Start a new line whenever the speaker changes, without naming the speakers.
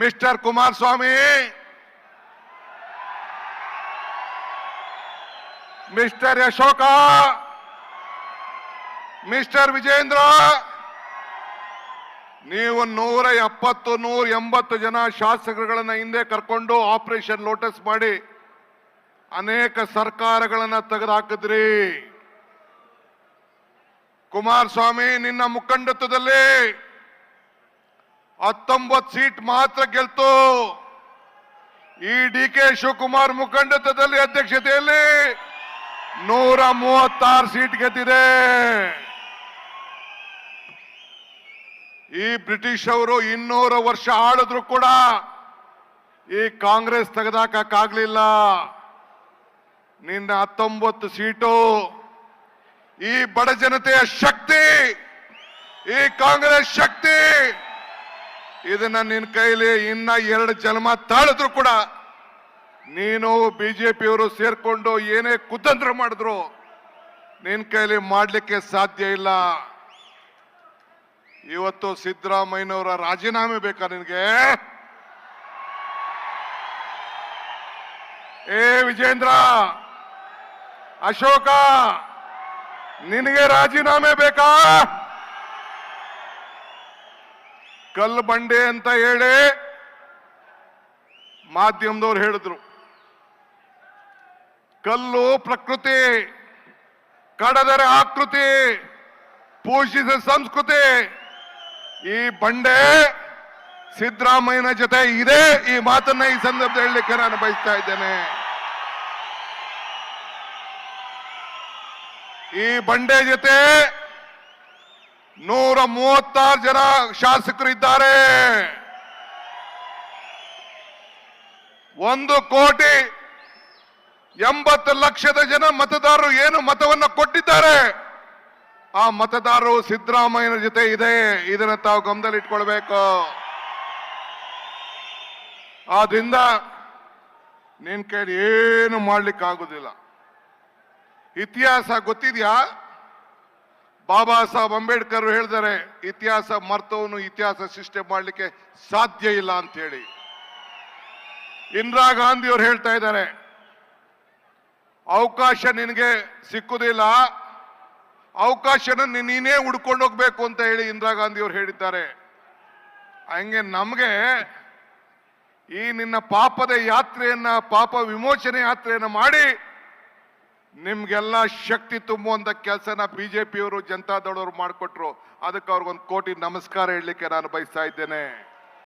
Mister Kumaraswamy. Mister Ashoka mister Vijayendra. ನೀವು ನೂರ ಎಪ್ಪತ್ತು, ನೂರ ಎಂಬತ್ತು ಜನ ಶಾಸಕರುಗಳನ್ನ ಹಿಂದೆ ಕರ್ಕೊಂಡು ಆಪರೇಷನ್ ಲೋಟಸ್ ಮಾಡಿ ಅನೇಕ ಸರ್ಕಾರಗಳನ್ನ ತೆಗೆದುಹಾಕಿದ್ರಿ. ಕುಮಾರಸ್ವಾಮಿ, ನಿನ್ನ ಮುಖಂಡತ್ವದಲ್ಲಿ ಹತ್ತೊಂಬತ್ತು ಸೀಟ್ ಮಾತ್ರ ಗೆಲ್ತು. ಈ ಡಿ ಕೆ ಶಿವಕುಮಾರ್ ಮುಖಂಡತ್ವದಲ್ಲಿ ಅಧ್ಯಕ್ಷತೆಯಲ್ಲಿ ನೂರ ಮೂವತ್ತಾರು ಸೀಟ್ ಗೆದ್ದಿದೆ. ಈ ಬ್ರಿಟಿಷ್ ಅವರು ಇನ್ನೂರ ವರ್ಷ ಆಳಿದ್ರು ಕೂಡ ಈ ಕಾಂಗ್ರೆಸ್ ತೆಗೆದಾಕಕ್ಕಾಗ್ಲಿಲ್ಲ. ನಿನ್ನ ಹತ್ತೊಂಬತ್ತು ಸೀಟು, ಈ ಬಡ ಜನತೆಯ ಶಕ್ತಿ, ಈ ಕಾಂಗ್ರೆಸ್ ಶಕ್ತಿ ಇದನ್ನ ನಿನ್ನ ಕೈಲಿ ಇನ್ನ ಎರಡು ಜನ್ಮ ತಾಳಿದ್ರು ಕೂಡ ನೀನು ಬಿಜೆಪಿಯವರು ಸೇರ್ಕೊಂಡು ಏನೇ ಕುತಂತ್ರ ಮಾಡಿದ್ರು ನಿನ್ನ ಕೈಲಿ ಮಾಡ್ಲಿಕ್ಕೆ ಸಾಧ್ಯ ಇಲ್ಲ. ಇವತ್ತು ಸಿದ್ದರಾಮಯ್ಯನವರ ರಾಜೀನಾಮೆ ಬೇಕಾ ನಿನಗೆ? ಏ ವಿಜೇಂದ್ರ! ಅಶೋಕ, ನಿನಗೆ ರಾಜೀನಾಮೆ ಬೇಕಾ? ಕಲ್ಲು ಬಂಡೆ ಅಂತ ಹೇಳಿ ಮಾಧ್ಯಮದವ್ರು ಹೇಳಿದ್ರು. ಕಲ್ಲು ಪ್ರಕೃತಿ, ಕಡದರ ಆಕೃತಿ, ಪೋಷಿಸ ಸಂಸ್ಕೃತಿ, ಈ ಬಂಡೆ ಸಿದ್ದರಾಮಯ್ಯನ ಜೊತೆ ಇದೆ. ಈ ಮಾತನ್ನ ಈ ಸಂದರ್ಭದಲ್ಲಿ ಹೇಳಲಿಕ್ಕೆ ನಾನು ಬಯಸ್ತಾ ಇದ್ದೇನೆ. ಈ ಬಂಡೆ ಜೊತೆ ನೂರ ಮೂವತ್ತಾರು ಜನ ಶಾಸಕರು ಇದ್ದಾರೆ. ಒಂದು ಕೋಟಿ ಎಂಬತ್ತು ಲಕ್ಷದ ಜನ ಮತದಾರರು ಏನು ಮತವನ್ನು ಕೊಟ್ಟಿದ್ದಾರೆ? ಆ ಮತದಾರರು ಸಿದ್ದರಾಮಯ್ಯನ ಜೊತೆ ಇದೆ. ಇದನ್ನ ತಾವು ಗಮನದಲ್ಲಿ ಇಟ್ಕೊಳ್ಬೇಕು ಆದ್ರಿಂದ ನಿನ್ ಕೈಲಿ ಏನು ಮಾಡ್ಲಿಕ್ಕೆ ಆಗುದಿಲ್ಲ ಇತಿಹಾಸ ಗೊತ್ತಿದ್ಯಾ? ಬಾಬಾ ಸಾಹೇಬ್ ಅಂಬೇಡ್ಕರ್ ಹೇಳಿದರೆ, ಇತಿಹಾಸ ಮರ್ತವನು ಇತಿಹಾಸ ಸೃಷ್ಟಿ ಮಾಡಲಿಕ್ಕೆ ಸಾಧ್ಯ ಇಲ್ಲ ಅಂತ ಹೇಳಿ ಇಂದಿರಾ ಗಾಂಧಿ ಅವರು ಹೇಳ್ತಾ ಇದ್ದಾರೆ, ಅವಕಾಶ ನಿನಗೆ ಸಿಕ್ಕುದಿಲ್ಲ ಅವಕಾಶನ ನೀನೇ ಹುಡ್ಕೊಂಡು ಹೋಗ್ಬೇಕು ಅಂತ ಹೇಳಿ ಇಂದಿರಾ ಗಾಂಧಿ ಅವರು ಹೇಳಿದ್ದಾರೆ. ಹಂಗೆ ನಮಗೆ ಈ ನಿನ್ನ ಪಾಪದ ಯಾತ್ರೆಯನ್ನ, ಪಾಪ ವಿಮೋಚನೆ ಯಾತ್ರೆಯನ್ನ ಮಾಡಿ ನಿಮ್ಗೆಲ್ಲ ಶಕ್ತಿ ತುಂಬುವಂತ ಕೆಲಸನ ಬಿಜೆಪಿಯವರು, ಜನತಾದಳವರು ಮಾಡಿಕೊಟ್ರು. ಅದಕ್ಕೆ ಅವ್ರಿಗೊಂದು ಕೋಟಿ ನಮಸ್ಕಾರ ಹೇಳಲಿಕ್ಕೆ ನಾನು ಬಯಸ್ತಾ ಇದ್ದೇನೆ.